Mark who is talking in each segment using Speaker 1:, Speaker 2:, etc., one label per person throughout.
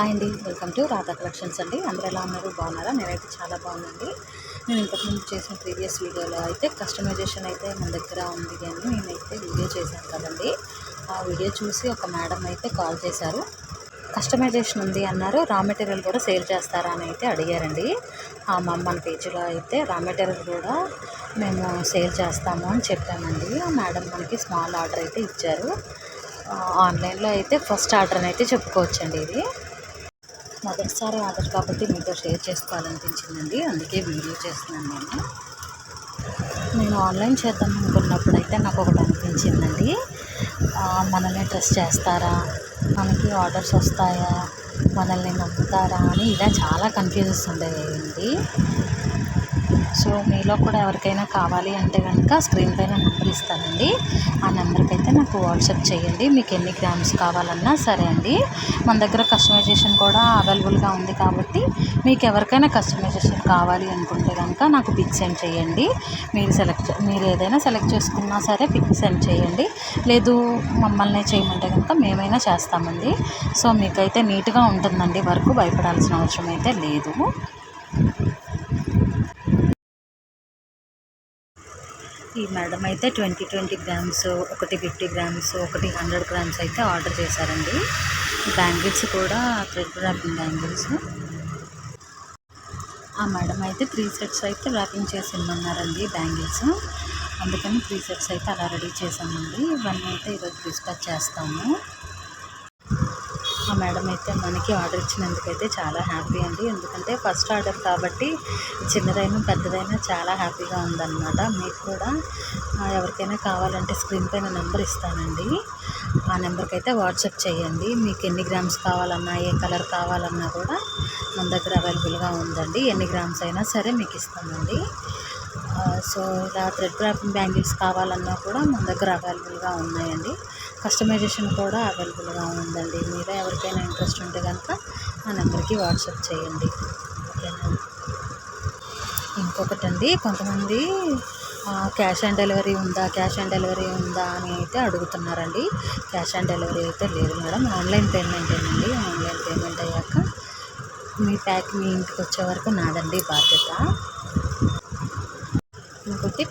Speaker 1: Hi అండి. Welcome to Radha collections అండి. అందరూ ఎలా ఉన్నారు? బాగున్నారా? నేనైతే చాలా బాగుందండి నేను ఇంతకుముందు చేసిన ప్రీవియస్ వీడియోలో అయితే కస్టమైజేషన్ అయితే మన దగ్గర ఉంది అని నేనైతే వీడియో చేశాను కదండి. ఆ వీడియో చూసి ఒక మేడం అయితే కాల్ చేశారు. కస్టమైజేషన్ ఉంది అన్నారు. రా మెటీరియల్ కూడా సేల్ చేస్తారా అని అయితే అడిగారండి. మా మన పేజీలో అయితే రా మెటీరియల్ కూడా మేము సేల్ చేస్తాము అని చెప్పామండి. ఆ మేడం మనకి స్మాల్ ఆర్డర్ అయితే ఇచ్చారు. ఆన్లైన్లో అయితే ఫస్ట్ ఆర్డర్ అయితే చెప్పుకోవచ్చండి ఇది. మొదటిసారి ఆర్డర్ కాబట్టి మీతో షేర్ చేసుకోవాలనిపించిందండి. అందుకే వీడియో చేస్తున్నాను నేను. నేను ఆన్లైన్ చేద్దాం అనుకున్నప్పుడు అయితే నాకు ఒకటి అనిపించిందండి. మనల్ని ట్రస్ట్ చేస్తారా? మనకి ఆర్డర్స్ వస్తాయా? మనల్ని నమ్ముతారా? అని ఇలా చాలా కన్ఫ్యూజెస్ ఉండేవి సో మీలో కూడా ఎవరికైనా కావాలి అంటే కనుక స్క్రీన్ పైన నెంబర్ ఇస్తానండి. ఆ నెంబర్కి అయితే నాకు వాట్సాప్ చేయండి. మీకు ఎన్ని గ్రామ్స్ కావాలన్నా సరే అండి. మన దగ్గర కస్టమైజేషన్ కూడా అవైలబుల్గా ఉంది కాబట్టి మీకు ఎవరికైనా కస్టమైజేషన్ కావాలి అనుకుంటే కనుక నాకు పిక్ సెండ్ చేయండి. మీరు సెలెక్ట్ మీరు ఏదైనా సెలెక్ట్ చేసుకున్నా సరే పిక్ సెండ్ చేయండి. లేదు మమ్మల్ని చేయమంటే కనుక మేమైనా చేస్తామండి. సో మీకైతే నీట్గా ఉంటుందండి వర్క్. భయపడాల్సిన అవసరం అయితే లేదు. ఈ మేడం అయితే ట్వంటీ ట్వంటీ గ్రామ్స్ ఒకటి ఫిఫ్టీ గ్రామ్స్ ఒకటి హండ్రెడ్ గ్రామ్స్ అయితే ఆర్డర్ చేశారండి. బ్యాంగిల్స్ కూడా థ్రెడ్ ర్యాపింగ్ బ్యాంగిల్స్. ఆ మేడం అయితే త్రీ సెట్స్ అయితే ర్యాపింగ్ చేసి ఇమ్మన్నారండి బ్యాంగిల్స్. అందుకని త్రీ సెట్స్ అయితే అలా రెడీ చేసామండి ఇవన్నీ అయితే ఈరోజు డిస్పాచ్ చేస్తాము. మేడం అయితే మనకి ఆర్డర్ ఇచ్చినందుకైతే చాలా హ్యాపీ అండి. ఎందుకంటే ఫస్ట్ ఆర్డర్ కాబట్టి చిన్నదైనా పెద్దదైనా చాలా హ్యాపీగా ఉందన్నమాట. మీకు కూడా ఎవరికైనా కావాలంటే స్క్రీన్ పైన నెంబర్ ఇస్తానండి. ఆ నెంబర్కి అయితే వాట్సాప్ చేయండి. మీకు ఎన్ని గ్రామ్స్ కావాలన్నా ఏ కలర్ కావాలన్నా కూడా మన దగ్గర అవైలబుల్గా ఉందండి. ఎన్ని గ్రామ్స్ అయినా సరే మీకు ఇస్తామండి. సో ఇలా థ్రెడ్ బ్యాంగిల్స్ కావాలన్నా కూడా మన దగ్గర అవైలబుల్గా ఉన్నాయండి. కస్టమైజేషన్ కూడా అవైలబుల్గా ఉందండి. మీరు ఎవరికైనా ఇంట్రెస్ట్ ఉంటే కనుక ఆ నెంబర్కి వాట్సాప్ చేయండి. ఓకేనా? ఇంకొకటి అండి కొంతమంది క్యాష్ ఆన్ డెలివరీ ఉందా క్యాష్ ఆన్ డెలివరీ ఉందా అని అయితే అడుగుతున్నారండి. క్యాష్ ఆన్ డెలివరీ అయితే లేదు మేడం. ఆన్లైన్ పేమెంట్ ఏనండి. ఆన్లైన్ పేమెంట్ అయ్యాక మీ ప్యాక్ మీ ఇంటికి వచ్చే వరకు నాదండి బాధ్యత.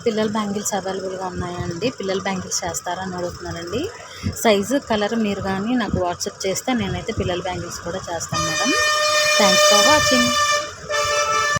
Speaker 1: పిల్లల బ్యాంగిల్స్ అవైలబుల్గా ఉన్నాయండి. పిల్లల బ్యాంగిల్స్ చేస్తారని అడుగుతున్నానండి అడుగుతున్నారండి. సైజు కలర్ మీరు కానీ నాకు వాట్సాప్ చేస్తే నేనైతే పిల్లల బ్యాంగిల్స్ కూడా చేస్తాను మేడం. Thanks for watching